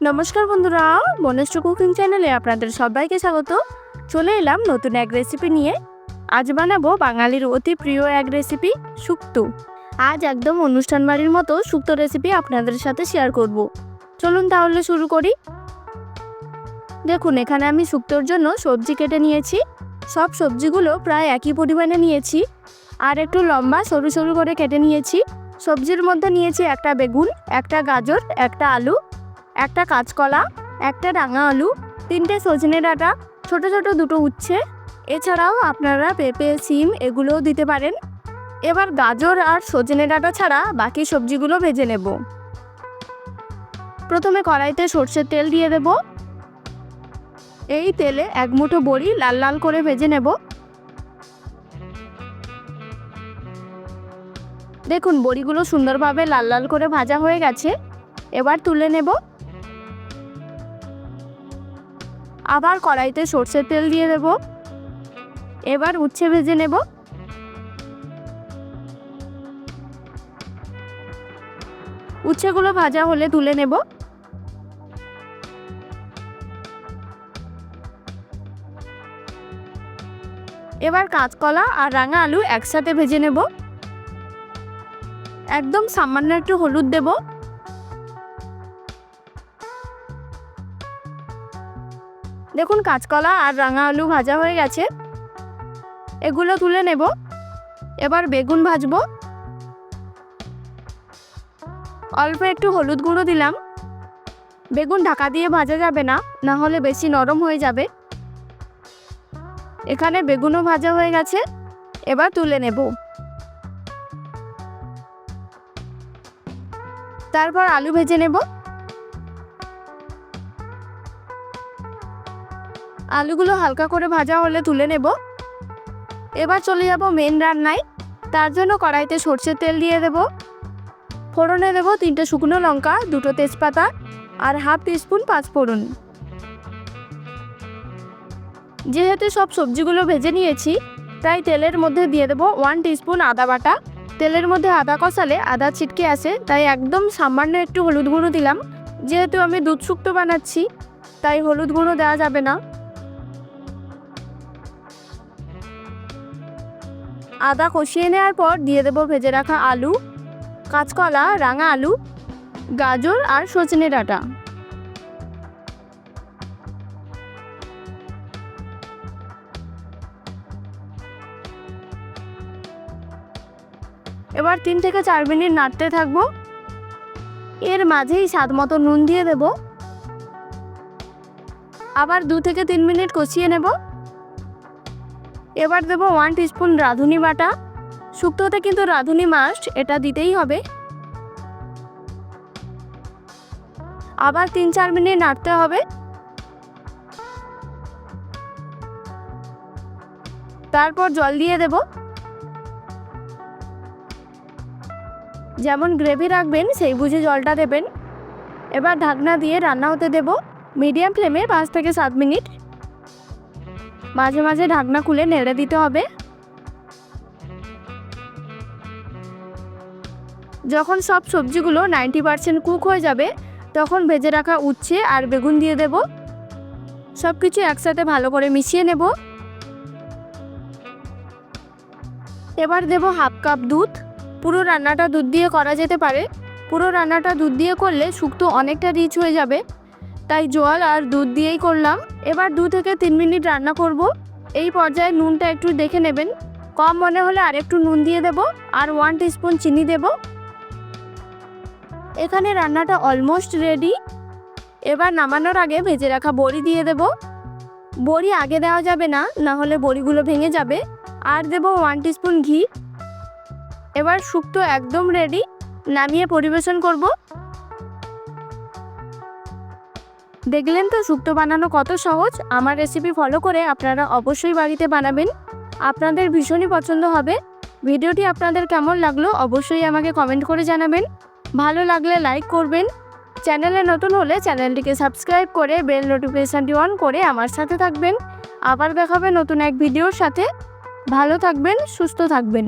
নমস্কার বন্ধুরা বনেশ্র কুকিং চ্যানেলে আপনাদের সবাইকে স্বাগত। চলে এলাম নতুন এক রেসিপি নিয়ে। আজ বানাবো বাঙালির অতি প্রিয় এক রেসিপি শুক্তো। আজ একদম অনুষ্ঠান বাড়ির মতো শুক্তো রেসিপি আপনাদের সাথে শেয়ার করব। চলুন তাহলে শুরু করি। দেখুন, এখানে আমি শুক্তোর জন্য সবজি কেটে নিয়েছি। সব সবজিগুলো প্রায় একই পরিমাণে নিয়েছি। আর একটু লম্বা, সরু সরু করে কেটে নিয়েছি। সবজির মধ্যে নিয়েছি একটা বেগুন, একটা গাজর, একটা আলু একটা কাঁচকলা, একটা রাঙা আলু, তিনটে সজনে ডাঁটা, ছোট ছোট দুটো উচ্ছে। এছাড়াও আপনারা পেঁপে, সিম এগুলোও দিতে পারেন। এবার গাজর আর সজনে ডাঁটা ছাড়া বাকি সবজিগুলো ভেজে নেব। প্রথমে কড়াইতে সর্ষের তেল দিয়ে দেব। এই তেলে এক মুঠো বড়ি লাল লাল করে ভেজে নেব। দেখুন, বড়িগুলো সুন্দরভাবে লাল লাল করে ভাজা হয়ে গেছে। এবার তুলে নেব। আবার কড়াইতে সর্ষের তেল দিয়ে দেব। এবার উচ্ছে ভেজে নেব। উচ্ছেগুলো ভাজা হলে তুলে নেব। এবার কাঁচকলা আর রাঙা আলু একসাথে ভেজে নেব। একদম সামান্য একটু হলুদ দেবো। দেখুন, কাঁচকলা আর রাঙা আলু ভাজা হয়ে গেছে। এগুলো তুলে নেব। এবার বেগুন ভাজবো। অল্প একটু হলুদ গুঁড়ো দিলাম। বেগুন ঢাকা দিয়ে ভাজা যাবে না না হলে বেশি নরম হয়ে যাবে। এখানে বেগুনও ভাজা হয়ে গেছে, এবার তুলে নেব। তারপর আলু ভেজে নেব। আলুগুলো হালকা করে ভাজা হলে তুলে নেব। এবার চলে যাব মেন রান্নায়। তার জন্য কড়াইতে সর্ষের তেল দিয়ে দেব। ফোড়নে দেব তিনটে শুকনো লঙ্কা, দুটো তেজপাতা আর হাফ টিস্পুন পাঁচফোড়ন যেহেতু সব সবজিগুলো ভেজে নিয়েছি, তাই তেলের মধ্যে দিয়ে দেবো ওয়ান টিস্পুন আদা বাটা। তেলের মধ্যে আদা কষালে আদা ছিটকে আসে, তাই একদম সামান্য একটু হলুদ গুঁড়ো দিলাম। যেহেতু আমি দুধ শুক্তো বানাচ্ছি, তাই হলুদ গুঁড়ো দেওয়া যাবে না। আদা কষিয়ে নেওয়ার পর দিয়ে দেবো ভেজে রাখা আলু, কাঁচকলা, রাঙা আলু, গাজর আর সজনে ডাঁটা। এবার তিন থেকে চার মিনিট নাড়তে থাকব। এর মাঝেই স্বাদ মতো নুন দিয়ে দেব। আবার দু থেকে তিন মিনিট কষিয়ে নেব। এবার দেবো ওয়ান টিস্পুন রাঁধুনি বাটা। শুক্তোতে কিন্তু রাঁধুনি মাস্ট এটা দিতেই হবে। আবার তিন চার মিনিট নাড়তে হবে। তারপর জল দিয়ে দেব। যেমন গ্রেভি রাখবেন, সেই বুঝে জলটা দেবেন। এবার ঢাকনা দিয়ে রান্না হতে দেব। মিডিয়াম ফ্লেমে পাঁচ থেকে সাত মিনিট। মাঝে মাঝে ঢাকনা খুলে নেড়ে দিতে হবে। যখন সব সবজিগুলো নাইনটি পারসেন্ট কুক হয়ে যাবে, তখন ভেজে রাখা উচ্ছে আর বেগুন দিয়ে দেব। সব কিছু একসাথে ভালো করে মিশিয়ে নেব। এবার দেব হাফ কাপ দুধ। পুরো রান্নাটা দুধ দিয়ে করা যেতে পারে। পুরো রান্নাটা দুধ দিয়ে করলে শুক্তো অনেকটা রিচ হয়ে যাবে। তাই জল আর দুধ দিয়েই করলাম। এবার দু থেকে তিন মিনিট রান্না করব। এই পর্যায়ে নুনটা একটু দেখে নেবেন। কম মনে হলে আর একটু নুন দিয়ে দেব আর ওয়ান টিস্পুন চিনি দেব। এখানে রান্নাটা অলমোস্ট রেডি। এবার নামানোর আগে ভেজে রাখা বড়ি দিয়ে দেব। বড়ি আগে দেওয়া যাবে না না হলে বড়িগুলো ভেঙে যাবে। আর দেব ওয়ান টিস্পুন ঘি। এবার শুক্তো একদম রেডি। নামিয়ে পরিবেশন করব। দেখলেন তো শুক্তো বানানো কত সহজ? আমার রেসিপি ফলো করে আপনারা অবশ্যই বাড়িতে বানাবেন। আপনাদের ভীষণই পছন্দ হবে। ভিডিওটি আপনাদের কেমন লাগল অবশ্যই আমাকে কমেন্ট করে জানাবেন। ভালো লাগলে লাইক করবেন। চ্যানেলে নতুন হলে চ্যানেলটিকে সাবস্ক্রাইব করে বেল নোটিফিকেশানটি অন করে আমার সাথে থাকবেন। আবার দেখাবে নতুন এক ভিডিওর সাথে। ভালো থাকবেন, সুস্থ থাকবেন।